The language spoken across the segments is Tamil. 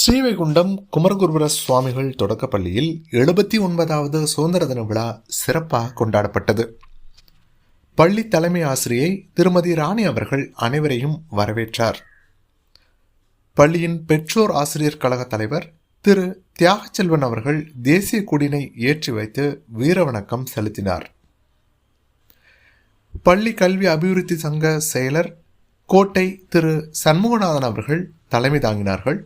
ஸ்ரீவைகுண்டம் குமரகுருபுர சுவாமிகள் தொடக்கப்பள்ளியில் எழுபத்தி ஒன்பதாவது சுதந்திர தின விழா சிறப்பாக கொண்டாடப்பட்டது. பள்ளி தலைமை ஆசிரியை திருமதி ராணி அவர்கள் அனைவரையும் வரவேற்றார். பள்ளியின் பெற்றோர் ஆசிரியர் கழக தலைவர் திரு தியாகச்செல்வன் அவர்கள் தேசிய கொடியினை ஏற்றி வைத்து வீரவணக்கம் செலுத்தினார். பள்ளி கல்வி அபிவிருத்தி சங்க செயலர் கோட்டை திரு சண்முகநாதன் அவர்கள் தலைமை தாங்கினார்கள்.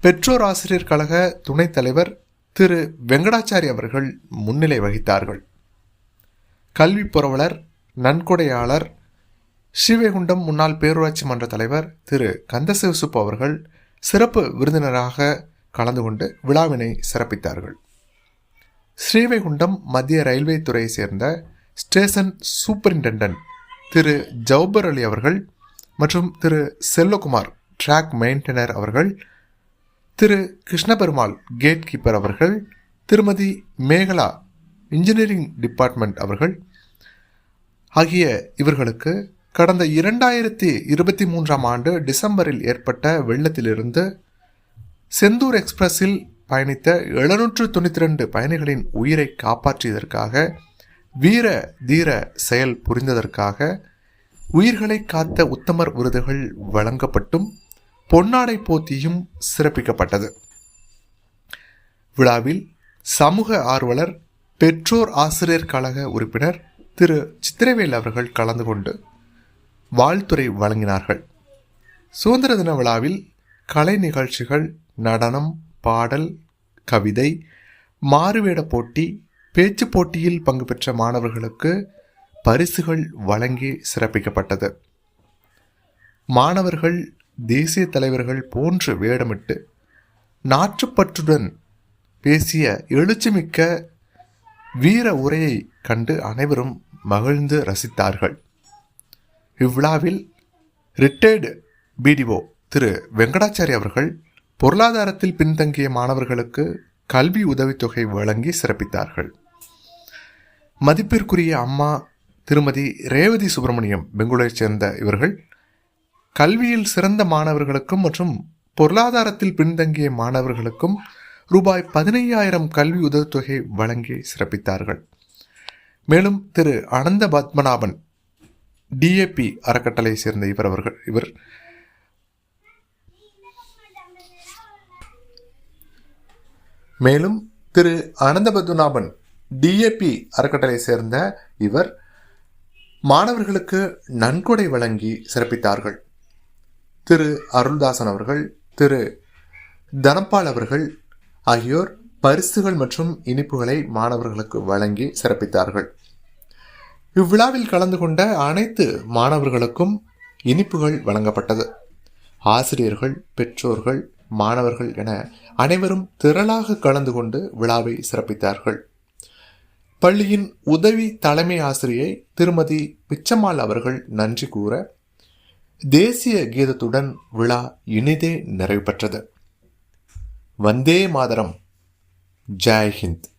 பெற்றோர் ஆசிரியர் கழக துணைத் தலைவர் திரு வெங்கடாச்சாரி அவர்கள் முன்னிலை வகித்தார்கள். கல்வி புரவலர் நன்கொடையாளர் ஸ்ரீவைகுண்டம் முன்னாள் பேரூராட்சி மன்ற தலைவர் திரு கந்தசிவசுப்பு அவர்கள் சிறப்பு விருந்தினராக கலந்து கொண்டு விழாவினை சிறப்பித்தார்கள். ஸ்ரீவைகுண்டம் மத்திய ரயில்வே துறையை சேர்ந்த ஸ்டேஷன் சூப்பரிண்டென்டன்ட் திரு ஜவுபர் அலி அவர்கள் மற்றும் திரு செல்லகுமார் ட்ராக் மெயின்டெனர் அவர்கள் திரு கிருஷ்ணபெருமாள் கேட் கீப்பர் அவர்கள் திருமதி மேகலா இன்ஜினியரிங் டிபார்ட்மெண்ட் அவர்கள் ஆகிய இவர்களுக்கு கடந்த இரண்டாயிரத்தி இருபத்தி மூன்றாம் ஆண்டு டிசம்பரில் ஏற்பட்ட வெள்ளத்திலிருந்து செந்தூர் எக்ஸ்பிரஸில் பயணித்த எழுநூற்று தொண்ணூற்றி ரெண்டு பயணிகளின் உயிரை காப்பாற்றியதற்காக வீர தீர செயல் புரிந்ததற்காக உயிர்களை காத்த உத்தமர் விருதுகள் வழங்கப்பட்டும். பொன்னாடை போத்தியும் சிறப்பிக்கப்பட்டது. விழாவில் சமூக ஆர்வலர் பெற்றோர் ஆசிரியர் கழக உறுப்பினர் திரு. சித்திரவேல் அவர்கள் கலந்து கொண்டு வாழ்த்துறை வழங்கினார்கள். சுதந்திர தின விழாவில் கலை நிகழ்ச்சிகள் நடனம் பாடல் கவிதை மாறுவேட போட்டி பேச்சு போட்டியில் பங்கு பெற்ற மாணவர்களுக்கு பரிசுகள் வழங்கி சிறப்பிக்கப்பட்டது. மாணவர்கள் தேசிய தலைவர்கள் போன்று வேடமிட்டு நாற்றுப்பற்றுடன் பேசிய எழுச்சிமிக்க வீர உரையை கண்டு அனைவரும் மகிழ்ந்து ரசித்தார்கள். இவ்விழாவில் ரிட்டையர்டு பிடிஓ திரு வெங்கடாச்சாரி அவர்கள் பொருளாதாரத்தில் பின்தங்கிய மாணவர்களுக்கு கல்வி உதவித்தொகை வழங்கி சிறப்பித்தார்கள். மதிப்பிற்குரிய அம்மா திருமதி ரேவதி சுப்பிரமணியம் பெங்களூரைச் சேர்ந்த இவர்கள் கல்வியில் சிறந்த மாணவர்களுக்கும் மற்றும் பொருளாதாரத்தில் பின்தங்கிய மாணவர்களுக்கும் ரூபாய் பதினையாயிரம் கல்வி உதவித்தொகை வழங்கி சிறப்பித்தார்கள். மேலும் திரு அனந்த பத்மநாபன் டிஏபி அறக்கட்டளை சேர்ந்த இவர் அவர்கள் இவர் மேலும் திரு அனந்த பத்மநாபன் டிஏபி அறக்கட்டளை சேர்ந்த இவர் மாணவர்களுக்கு நன்கொடை வழங்கி சிறப்பித்தார்கள். திரு அருள்தாசன் அவர்கள் திரு தனப்பால் அவர்கள் ஆகியோர் பரிசுகள் மற்றும் இனிப்புகளை மாணவர்களுக்கு வழங்கி சிறப்பித்தார்கள். இவ்விழாவில் கலந்து கொண்ட அனைத்து மாணவர்களுக்கும் இனிப்புகள் வழங்கப்பட்டது. ஆசிரியர்கள் பெற்றோர்கள் மாணவர்கள் என அனைவரும் திரளாக கலந்து கொண்டு விழாவை சிறப்பித்தார்கள். பள்ளியின் உதவி தலைமை ஆசிரியை திருமதி பிச்சம்மாள் அவர்கள் நன்றி கூற தேசிய கீதத்துடன் விழா இனிதே நிறைவு பெற்றது. வந்தே மாதரம். ஜெய் ஹிந்த்.